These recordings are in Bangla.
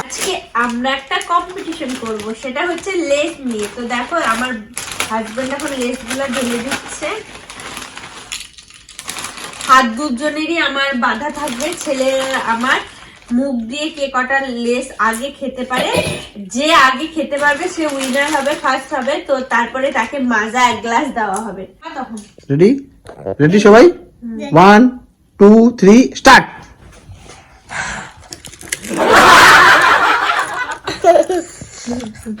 আজকে আমরা একটা কম্পিটিশন করব সেটা হচ্ছে লেস নিয়ে। তো দেখো আমার হাজবেন্ড এখন লেসগুলো ঢেলে দিচ্ছে। হাত দুজনেরই আমার বাধা থাকবে। ছেলে আমার মুখ দিয়ে কে কটা লেস আগে খেতে পারে যে আগে খেতে পারবে সে উইনার হবে ফার্স্ট হবে। তো তারপরে তাকে মাজা এক গ্লাস দেওয়া হবে। তখন রেডি রেডি সবাই ওয়ান টু থ্রি স্টার্ট আমি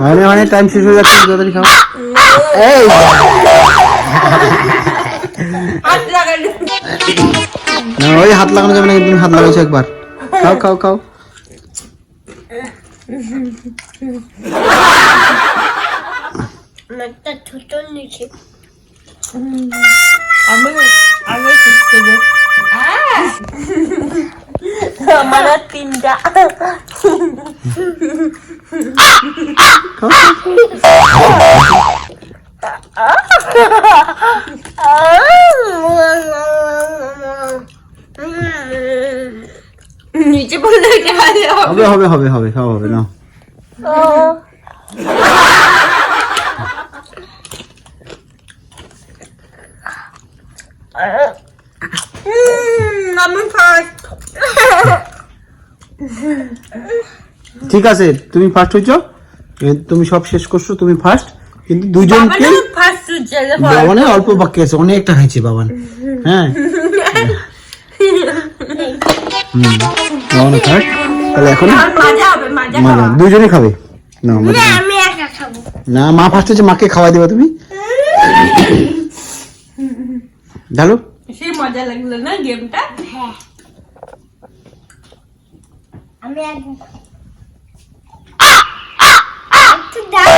মানে মানে টাইম শেষ হয়ে যাচ্ছে, তাড়াতাড়ি খাও। এই! না, ওই হাত লাগানো যাবে না তুমি হাত লাগাইছো একবার। খাও খাও খাও। একটা ছোট নিচে আমি আগে শিখতে যাই আমার আর তিনটা খাও নিচে পড়লে এটা হাতে হবে। হবে হবে হবে হবে সব হবে না ঠিক আছে তুমি ফার্স্ট হয়েছো। এ, তুমি সব শেষ করছ তুমি ফার্স্ট কিন্তু দুজনকে বাবানে অল্প বাকি আছে অনেকটা খাইছে বাবান। হ্যাঁ। হুম। বাবানে ফার্স্ট তাহলে এখন মজা দুজনে খাবে? না মা- আমি একা খাব। না মা ফার্স্ট হচ্ছে মাকে খাওয়া দিবা তুমি। ঢালো? সেই মজা লাগল না গেমটা? হ্যাঁ। আমি একদম একটু দাও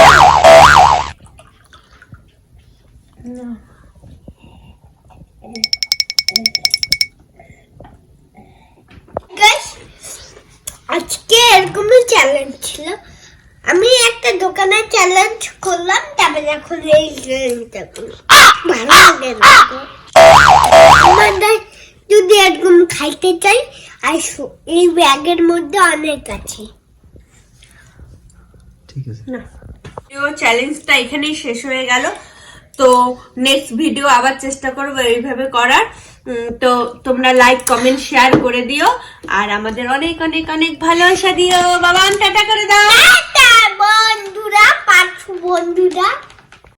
Guys, আজকে এরকমই চ্যালেঞ্জ ছিল। আমি একটা দোকানে চ্যালেঞ্জ করলাম তারপরে এখন এই চ্যালেঞ্জটা করলাম ভালো লাগে না যদি এরকম খাইতে চাই আর এই ব্যাগের মধ্যে অনেক আছে। ঠিক আছে। ভিডিও চ্যালেঞ্জটা এখানেই শেষ হয়ে গেল। তো নেক্সট ভিডিও আবার চেষ্টা করব এইভাবে করার। তো তোমরা লাইক কমেন্ট শেয়ার করে দিও। আর আমাদের অনেক অনেক অনেক ভালোবাসা দিও। বাবা, টাটা করে দাও। বন্ধুরা পাঁচ বন্ধুরা।